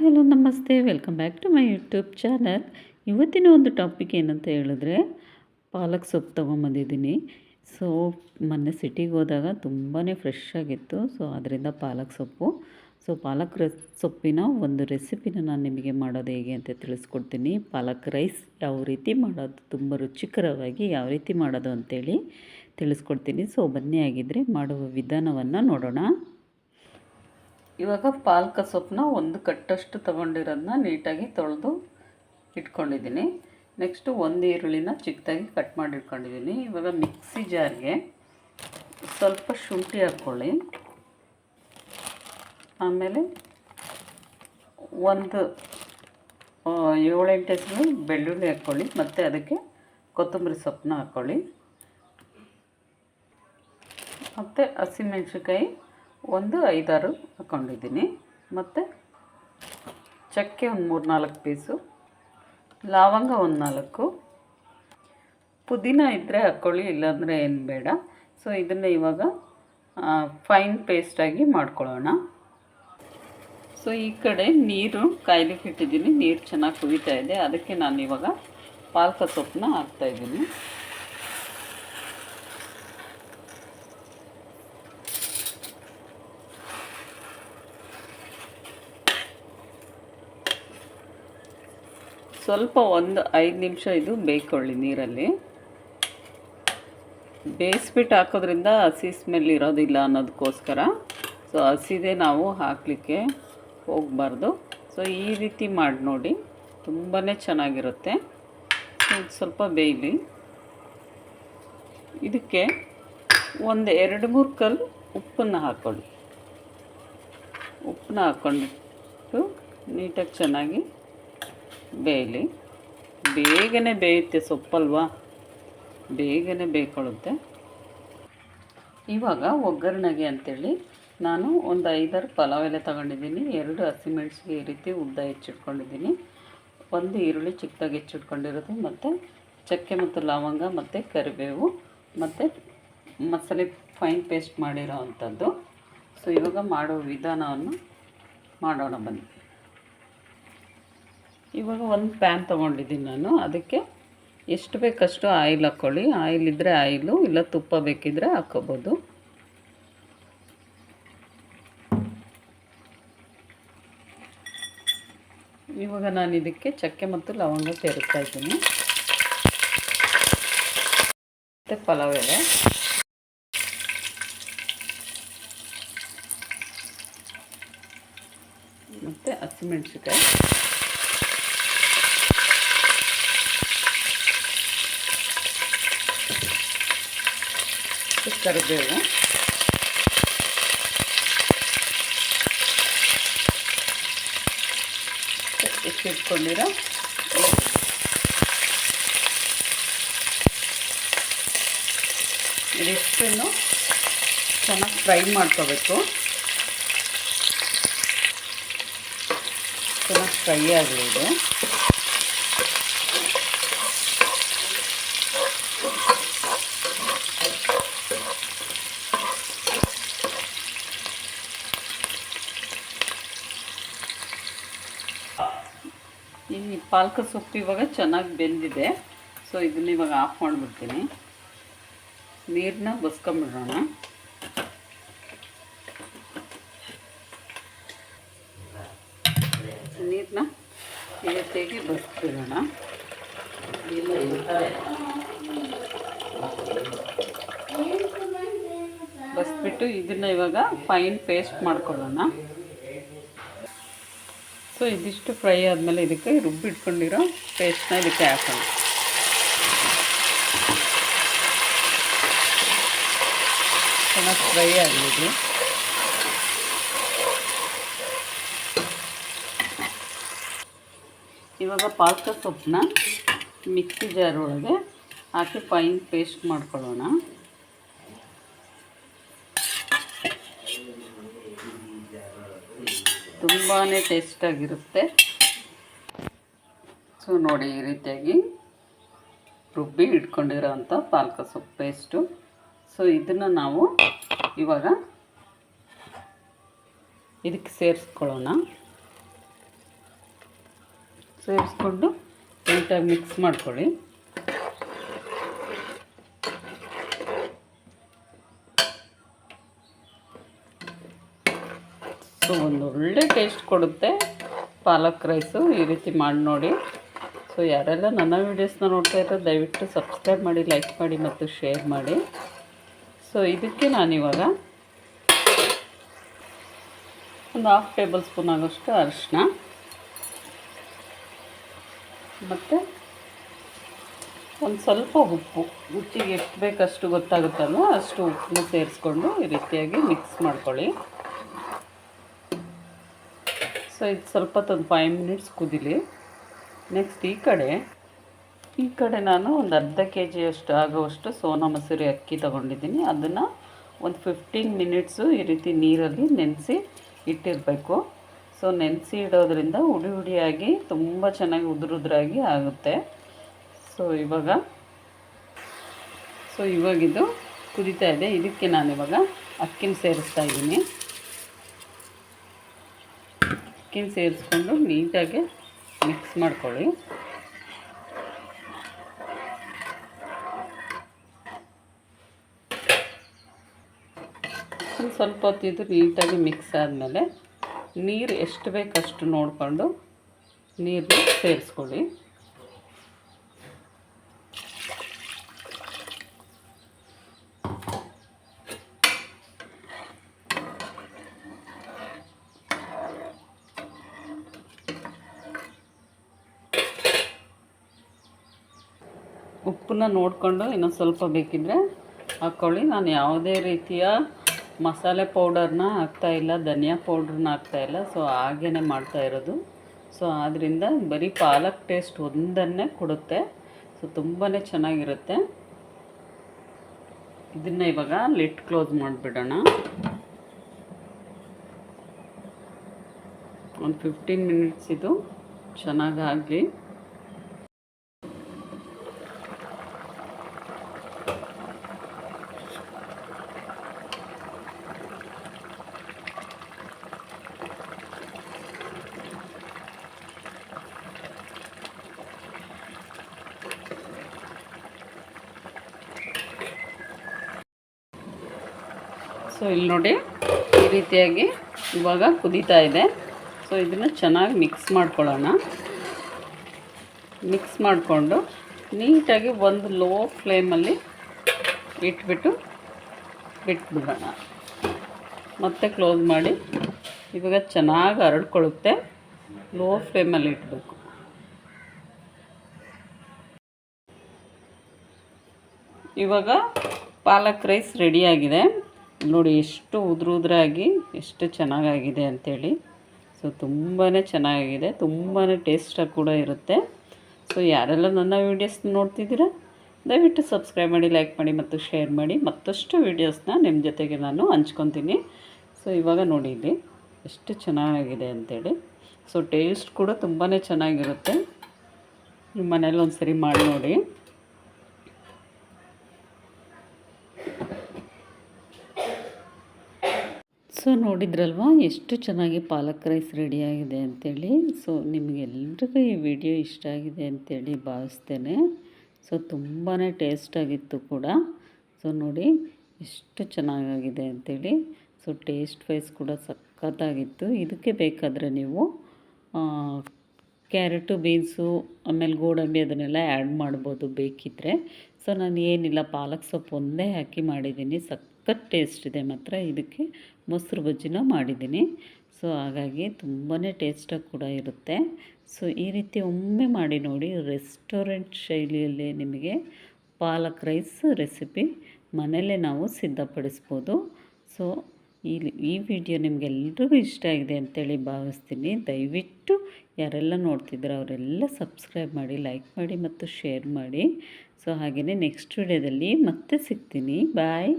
Hello, ನಮಸ್ತೆ. Welcome back to my YouTube channel. ಇವತ್ತಿನ ಒಂದು ಟಾಪಿಕ್ ಏನಂತ ಹೇಳಿದ್ರೆ, ಪಾಲಕ್ ಸೊಪ್ಪು ತೊಗೊಂಬಂದಿದ್ದೀನಿ. ಸೊ, ಮೊನ್ನೆ ಸಿಟಿಗೆ ಹೋದಾಗ ತುಂಬಾ ಫ್ರೆಶ್ ಆಗಿತ್ತು. ಸೊ ಅದರಿಂದ ಪಾಲಕ್ ಸೊಪ್ಪು. ಸೊ, ಪಾಲಕ್ ರೆ ಸೊಪ್ಪಿನ ಒಂದು ರೆಸಿಪಿನ ನಾನು ನಿಮಗೆ ಮಾಡೋದು ಹೇಗೆ ಅಂತ ತಿಳಿಸ್ಕೊಡ್ತೀನಿ. ಪಾಲಕ್ ರೈಸ್ ಯಾವ ರೀತಿ ಮಾಡೋದು, ತುಂಬ ರುಚಿಕರವಾಗಿ ಯಾವ ರೀತಿ ಮಾಡೋದು ಅಂತೇಳಿ ತಿಳಿಸ್ಕೊಡ್ತೀನಿ. ಸೊ, ಬನ್ನಿ ಆಗಿದ್ದರೆ ಮಾಡುವ ವಿಧಾನವನ್ನು ನೋಡೋಣ. ಇವಾಗ ಪಾಲಕ ಸೊಪ್ಪನ್ನ ಒಂದು ಕಟ್ಟಷ್ಟು ತೊಗೊಂಡಿರೋದನ್ನ ನೀಟಾಗಿ ತೊಳೆದು ಇಟ್ಕೊಂಡಿದ್ದೀನಿ. ನೆಕ್ಸ್ಟು ಒಂದು ಈರುಳ್ಳಿನ ಚಿಕ್ಕದಾಗಿ ಕಟ್ ಮಾಡಿ ಇಟ್ಕೊಂಡಿದ್ದೀನಿ ಇವಾಗ ಮಿಕ್ಸಿ ಜಾರ್ಗೆ ಸ್ವಲ್ಪ ಶುಂಠಿ ಹಾಕ್ಕೊಳ್ಳಿ. ಆಮೇಲೆ ಒಂದು ಏಳೆಂಟು ಹೆಸರು ಬೆಳ್ಳುಳ್ಳಿ ಹಾಕ್ಕೊಳ್ಳಿ. ಮತ್ತು ಅದಕ್ಕೆ ಕೊತ್ತಂಬರಿ ಸೊಪ್ಪನ್ನ ಹಾಕ್ಕೊಳ್ಳಿ. ಮತ್ತು ಹಸಿಮೆಣ್ಸಿನ್ಕಾಯಿ ಒಂದು ಐದಾರು ಹಾಕ್ಕೊಂಡಿದ್ದೀನಿ ಮತ್ತು ಚಕ್ಕೆ ಒಂದು ಮೂರು ನಾಲ್ಕು ಪೀಸು, ಲವಂಗ ಒಂದು ನಾಲ್ಕು. ಪುದೀನ ಇದ್ದರೆ ಹಾಕ್ಕೊಳ್ಳಿ ಇಲ್ಲಾಂದರೆ ಏನು ಬೇಡ. ಸೊ ಇದನ್ನು ಇವಾಗ ಫೈನ್ ಪೇಸ್ಟಾಗಿ ಮಾಡ್ಕೊಳ್ಳೋಣ. ಸೊ ಈ ಕಡೆ ನೀರು ಕಾಯ್ಲಿಕ್ಕೆ ಇಟ್ಟಿದ್ದೀನಿ. ನೀರು ಚೆನ್ನಾಗಿ ಕುದೀತಾ ಇದೆ. ಅದಕ್ಕೆ ನಾನು ಇವಾಗ ಪಾಲಕ ಸೊಪ್ಪನ್ನ ಹಾಕ್ತಾಯಿದ್ದೀನಿ ಸ್ವಲ್ಪ ಒಂದು ಐದು ನಿಮಿಷ ಇದು ಬೇಯ್ಕೊಳ್ಳಿ ನೀರಲ್ಲಿ. ಬೇಯಿಸ್ಬಿಟ್ಟು ಹಾಕೋದ್ರಿಂದ ಹಸಿ ಸ್ಮೆಲ್ ಇರೋದಿಲ್ಲ ಅನ್ನೋದಕ್ಕೋಸ್ಕರ. ಸೊ ಹಸಿದೇ ನಾವು ಹಾಕಲಿಕ್ಕೆ ಹೋಗಬಾರ್ದು. ಸೊ ಈ ರೀತಿ ಮಾಡಿ ನೋಡಿ. ತುಂಬಾ ಚೆನ್ನಾಗಿರುತ್ತೆ. ಇದು ಸ್ವಲ್ಪ ಬೇಯಲಿ. ಇದಕ್ಕೆ ಒಂದು ಎರಡು ಮೂರು ಕಲ್ ಉಪ್ಪನ್ನು ಹಾಕ್ಕೊಳ್ಳಿ ಉಪ್ಪನ್ನ ಹಾಕ್ಕೊಂಡು ನೀಟಾಗಿ ಚೆನ್ನಾಗಿ ಬೇಯಲಿ. ಬೇಗನೆ ಬೇಯುತ್ತೆ ಸೊಪ್ಪಲ್ವಾ? ಬೇಗನೆ ಬೇಯ್ಕೊಳ್ಳುತ್ತೆ ಇವಾಗ ಒಗ್ಗರಣೆಗೆ ಅಂಥೇಳಿ ನಾನು ಒಂದು ಐದಾರು ಪಲಾವ್ ಎಲೆ ತಗೊಂಡಿದ್ದೀನಿ. ಎರಡು ಹಸಿಮೆಣ್ಸಿಗೆ ಈ ರೀತಿ ಉದ್ದ ಹೆಚ್ಚಿಟ್ಕೊಂಡಿದ್ದೀನಿ. ಒಂದು ಈರುಳ್ಳಿ ಚಿಕ್ಕದಾಗಿ ಹೆಚ್ಚಿಟ್ಕೊಂಡಿರೋದು ಮತ್ತು ಚಕ್ಕೆ ಮತ್ತು ಲವಂಗ ಮತ್ತು ಕರಿಬೇವು ಮತ್ತು ಮಸಾಲೆ ಫೈನ್ ಪೇಸ್ಟ್ ಮಾಡಿರೋ ಅಂಥದ್ದು. ಸೊ ಇವಾಗ ಮಾಡೋ ವಿಧಾನವನ್ನು ಮಾಡೋಣ ಬನ್ನಿ. ಇವಾಗ ಒಂದು ಪ್ಯಾನ್ ತೊಗೊಂಡಿದ್ದೀನಿ ನಾನು. ಅದಕ್ಕೆ ಎಷ್ಟು ಬೇಕಷ್ಟು ಆಯಿಲ್ ಹಾಕ್ಕೊಳ್ಳಿ ಆಯಿಲ್ ಇದ್ದರೆ ಆಯಿಲು, ಇಲ್ಲ ತುಪ್ಪ ಬೇಕಿದ್ದರೆ ಹಾಕ್ಕೋಬೋದು. ಇವಾಗ ನಾನು ಇದಕ್ಕೆ ಚಕ್ಕೆ ಮತ್ತು ಲವಂಗ ಸೇರಿಸ್ತಾ ಇದ್ದೀನಿ. ಮತ್ತು ಪಲಾವ್ ಎಲೆ. ಮತ್ತು ಹಸಿಮೆಣ್ಸಿಕಾಯಿ ಕರಿಬೇವು ಎತ್ತಿಟ್ಕೊಂಡಿರೋ ಇದಿಷ್ಟನ್ನು ಚೆನ್ನಾಗಿ ಫ್ರೈ ಮಾಡ್ಕೋಬೇಕು ಚೆನ್ನಾಗಿ ಫ್ರೈ ಆಗಲಿ ಇದು ಈ ಪಾಲಕ ಸೊಪ್ಪು ಇವಾಗ ಚೆನ್ನಾಗಿ ಬೆಂದಿದೆ. ಸೊ ಇದನ್ನ ಇವಾಗ ಆಫ್ ಮಾಡಿಬಿಡ್ತೀನಿ. ನೀರನ್ನ ಬಸ್ಕೊಂಬಿಡೋಣ. ನೀರನ್ನ ಇವತ್ತಿಗೆ ಬಸ್ಬಿಡೋಣ. ಬಸ್ಬಿಟ್ಟು ಇದನ್ನು ಇವಾಗ ಫೈನ್ ಪೇಸ್ಟ್ ಮಾಡ್ಕೊಳ್ಳೋಣ. ಸೊ ಇದಿಷ್ಟು ಫ್ರೈ ಆದಮೇಲೆ ಇದಕ್ಕೆ ರುಬ್ಬಿಟ್ಕೊಂಡಿರೋ ಪೇಸ್ಟ್ನ ಇದಕ್ಕೆ ಹಾಕೋಣ ಚೆನ್ನಾಗಿ ಫ್ರೈ ಆಗಲಿದೆ ಇವಾಗ ಪಾಲಕ ಸೊಪ್ಪನ್ನ ಮಿಕ್ಸಿ ಜಾರ್ ಒಳಗೆ ಹಾಕಿ ಫೈನ್ ಪೇಸ್ಟ್ ಮಾಡ್ಕೊಳ್ಳೋಣ. ತುಂಬಾ ಟೇಸ್ಟಾಗಿರುತ್ತೆ ಸೊ ನೋಡಿ ಈ ರೀತಿಯಾಗಿ ರುಬ್ಬಿ ಇಟ್ಕೊಂಡಿರೋ ಅಂಥ ಪಾಲಕ ಸೊಪ್ಪು ಪೇಸ್ಟು ಸೊ ಇದನ್ನು ನಾವು ಇವಾಗ ಇದಕ್ಕೆ ಸೇರಿಸ್ಕೊಳ್ಳೋಣ. ಸೇರಿಸ್ಕೊಂಡು ನೀಟಾಗಿ ಮಿಕ್ಸ್ ಮಾಡ್ಕೊಳ್ಳಿ. ಸೊ ಒಂದು ಒಳ್ಳೆ ಟೇಸ್ಟ್ ಕೊಡುತ್ತೆ. ಪಾಲಕ್ ರೈಸು ಈ ರೀತಿ ಮಾಡಿ ನೋಡಿ. ಸೊ ಯಾರೆಲ್ಲ ನನ್ನ ವೀಡಿಯೋಸ್ನ ನೋಡ್ತಾ ಇರೋ ದಯವಿಟ್ಟು ಸಬ್ಸ್ಕ್ರೈಬ್ ಮಾಡಿ ಲೈಕ್ ಮಾಡಿ ಮತ್ತು ಶೇರ್ ಮಾಡಿ. ಸೊ ಇದಕ್ಕೆ ನಾನಿವಾಗ ಒಂದು ಹಾಫ್ ಟೇಬಲ್ ಸ್ಪೂನ್ ಆಗೋಷ್ಟು ಅರಿಶಿನ ಮತ್ತು ಒಂದು ಸ್ವಲ್ಪ ಉಪ್ಪು. ಉಪ್ಪಿಗೆ ಎಷ್ಟು ಬೇಕಷ್ಟು ಗೊತ್ತಾಗುತ್ತಲ್ಲ ಅಷ್ಟು ಉಪ್ಪನ್ನ ಸೇರಿಸ್ಕೊಂಡು ಈ ರೀತಿಯಾಗಿ ಮಿಕ್ಸ್ ಮಾಡ್ಕೊಳ್ಳಿ. ಸೊ ಇದು ಸ್ವಲ್ಪ ಹೊತ್ತೊಂದು ಫೈವ್ ಮಿನಿಟ್ಸ್ ಕುದಿಲಿ. ನೆಕ್ಸ್ಟ್ ಈ ಕಡೆ ಈ ಕಡೆ ನಾನು ಒಂದು ಅರ್ಧ ಕೆ ಜಿಯಷ್ಟು ಆಗುವಷ್ಟು ಸೋನಾ ಮಸೂರಿ ಅಕ್ಕಿ ತೊಗೊಂಡಿದ್ದೀನಿ. ಅದನ್ನು ಒಂದು ಫಿಫ್ಟೀನ್ ಮಿನಿಟ್ಸು ಈ ರೀತಿ ನೀರಲ್ಲಿ ನೆನೆಸಿ ಇಟ್ಟಿರಬೇಕು. ಸೊ ನೆನೆಸಿ ಇಡೋದ್ರಿಂದ ಉಡಿ ಉಡಿಯಾಗಿ ತುಂಬ ಚೆನ್ನಾಗಿ ಉದುರುದ್ರಾಗಿ ಆಗುತ್ತೆ. ಸೊ ಇವಾಗ ಸೊ ಇವಾಗಿದು ಕುದಿತಾ ಇದೆ. ಇದಕ್ಕೆ ನಾನಿವಾಗ ಅಕ್ಕಿನ ಸೇರಿಸ್ತಾ ಇದ್ದೀನಿ. ಅಕ್ಕಿನ ಸೇರಿಸ್ಕೊಂಡು ನೀಟಾಗಿ ಮಿಕ್ಸ್ ಮಾಡ್ಕೊಳ್ಳಿ. ಸ್ವಲ್ಪ ಹೊತ್ತಿದ್ದು ನೀಟಾಗಿ ಮಿಕ್ಸ್ ಆದಮೇಲೆ ನೀರು ಎಷ್ಟು ಬೇಕಷ್ಟು ನೋಡಿಕೊಂಡು ನೀರನ್ನ ಸೇರಿಸ್ಕೊಳ್ಳಿ. ಉಪ್ಪನ್ನ ನೋಡಿಕೊಂಡು ಇನ್ನೊಂದು ಸ್ವಲ್ಪ ಬೇಕಿದ್ದರೆ ಹಾಕ್ಕೊಳ್ಳಿ ನಾನು ಯಾವುದೇ ರೀತಿಯ ಮಸಾಲೆ ಪೌಡರ್ನ ಹಾಕ್ತಾಯಿಲ್ಲ ಧನಿಯಾ ಪೌಡ್ರನ್ನ ಹಾಕ್ತಾಯಿಲ್ಲ ಸೊ ಹಾಗೇ ಮಾಡ್ತಾ ಇರೋದು. ಸೊ ಆದ್ದರಿಂದ ಬರೀ ಪಾಲಕ್ ಟೇಸ್ಟ್ ಒಂದನ್ನೇ ಕೊಡುತ್ತೆ. ಸೊ ತುಂಬಾ ಚೆನ್ನಾಗಿರುತ್ತೆ. ಇದನ್ನು ಇವಾಗ ಲಿಟ್ ಕ್ಲೋಸ್ ಮಾಡಿಬಿಡೋಣ. ಒಂದು ಫಿಫ್ಟೀನ್ ಮಿನಿಟ್ಸ್ ಇದು ಚೆನ್ನಾಗಾಗಲಿ. ಸೊ ಇಲ್ಲಿ ನೋಡಿ ಈ ರೀತಿಯಾಗಿ ಇವಾಗ ಕುದೀತಾ ಇದೆ. ಸೊ ಇದನ್ನು ಚೆನ್ನಾಗಿ ಮಿಕ್ಸ್ ಮಾಡ್ಕೊಳ್ಳೋಣ. ಮಿಕ್ಸ್ ಮಾಡಿಕೊಂಡು ನೀಟಾಗಿ ಒಂದು ಲೋ ಫ್ಲೇಮಲ್ಲಿ ಇಟ್ಬಿಟ್ಟು ಬಿಟ್ಬಿಡೋಣ ಮತ್ತೆ ಕ್ಲೋಸ್ ಮಾಡಿ ಇವಾಗ ಚೆನ್ನಾಗಿ ಹರಡ್ಕೊಳ್ಳುತ್ತೆ ಲೋ ಫ್ಲೇಮಲ್ಲಿ ಇಡಬೇಕು ಇವಾಗ ಪಾಲಕ್ ರೈಸ್ ರೆಡಿಯಾಗಿದೆ ನೋಡಿ, ಎಷ್ಟು ಉದುರು ಉದುರಾಗಿ ಎಷ್ಟು ಚೆನ್ನಾಗಾಗಿದೆ ಅಂಥೇಳಿ ಸೊ ತುಂಬಾ ಚೆನ್ನಾಗಿದೆ ತುಂಬಾ ಟೇಸ್ಟಾಗಿ ಕೂಡ ಇರುತ್ತೆ. ಸೊ ಯಾರೆಲ್ಲ ನನ್ನ ವೀಡಿಯೋಸ್ ನೋಡ್ತಿದ್ದೀರಾ, ದಯವಿಟ್ಟು ಸಬ್ಸ್ಕ್ರೈಬ್ ಮಾಡಿ ಲೈಕ್ ಮಾಡಿ ಮತ್ತು ಶೇರ್ ಮಾಡಿ. ಮತ್ತಷ್ಟು ವೀಡಿಯೋಸ್ನ ನಿಮ್ಮ ಜೊತೆಗೆ ನಾನು ಹಂಚ್ಕೊತೀನಿ. ಸೊ ಇವಾಗ ನೋಡಿ ಇಲ್ಲಿ, ಎಷ್ಟು ಚೆನ್ನಾಗಿದೆ ಅಂಥೇಳಿ ಸೊ ಟೇಸ್ಟ್ ಕೂಡ ತುಂಬಾ ಚೆನ್ನಾಗಿರುತ್ತೆ. ನಿಮ್ಮ ಮನೇಲಿ ಒಂದು ಸರಿ ಮಾಡಿ ನೋಡಿ. ಸೊ ನೋಡಿದ್ರಲ್ವ? ಎಷ್ಟು ಚೆನ್ನಾಗಿ ಪಾಲಕ್ ರೈಸ್ ರೆಡಿಯಾಗಿದೆ ಅಂಥೇಳಿ ಸೊ ನಿಮಗೆಲ್ರಿಗೂ ಈ ವಿಡಿಯೋ ಇಷ್ಟ ಆಗಿದೆ ಅಂಥೇಳಿ ಭಾವಿಸ್ತೇನೆ. ಸೊ ತುಂಬಾ ಟೇಸ್ಟಾಗಿತ್ತು ಕೂಡ. ಸೊ ನೋಡಿ, ಎಷ್ಟು ಚೆನ್ನಾಗಾಗಿದೆ ಅಂಥೇಳಿ ಸೊ ಟೇಸ್ಟ್ ವೈಸ್ ಕೂಡ ಸಖತ್ತಾಗಿತ್ತು. ಇದಕ್ಕೆ ಬೇಕಾದರೆ ನೀವು ಕ್ಯಾರೆಟು, ಬೀನ್ಸು, ಆಮೇಲೆ ಗೋಡಂಬಿ ಅದನ್ನೆಲ್ಲ ಆ್ಯಡ್ ಮಾಡ್ಬೋದು ಬೇಕಿದ್ದರೆ ಸೊ ನಾನು ಏನಿಲ್ಲ ಪಾಲಕ್ ಸೊಪ್ಪು ಒಂದೇ ಹಾಕಿ ಮಾಡಿದ್ದೀನಿ. ಸಖತ್ ಟೇಸ್ಟ್ ಇದೆ ಮಾತ್ರ. ಇದಕ್ಕೆ ಮೊಸರು ಬಜ್ಜಿನ ಮಾಡಿದ್ದೀನಿ. ಸೊ ಹಾಗಾಗಿ ತುಂಬಾ ಟೇಸ್ಟಾಗಿ ಕೂಡ ಇರುತ್ತೆ. ಸೊ ಈ ರೀತಿ ಒಮ್ಮೆ ಮಾಡಿ ನೋಡಿ ರೆಸ್ಟೋರೆಂಟ್ ಶೈಲಿಯಲ್ಲಿ ನಿಮಗೆ ಪಾಲಕ್ ರೈಸ್ ರೆಸಿಪಿ ಮನೆಯಲ್ಲೇ ನಾವು ಸಿದ್ಧಪಡಿಸ್ಬೋದು. ಸೊ ಈ ಈ ವಿಡಿಯೋ ನಿಮಗೆಲ್ರಿಗೂ ಇಷ್ಟ ಆಗಿದೆ ಅಂತೇಳಿ ಭಾವಿಸ್ತೀನಿ. ದಯವಿಟ್ಟು ಯಾರೆಲ್ಲ ನೋಡ್ತಿದ್ದೀರೋ ಅವರೆಲ್ಲ ಸಬ್ಸ್ಕ್ರೈಬ್ ಮಾಡಿ ಲೈಕ್ ಮಾಡಿ ಮತ್ತು ಶೇರ್ ಮಾಡಿ. ಸೊ ಹಾಗೆಯೇ ನೆಕ್ಸ್ಟ್ ವಿಡಿಯೋದಲ್ಲಿ ಮತ್ತೆ ಸಿಗ್ತೀನಿ. ಬಾಯ್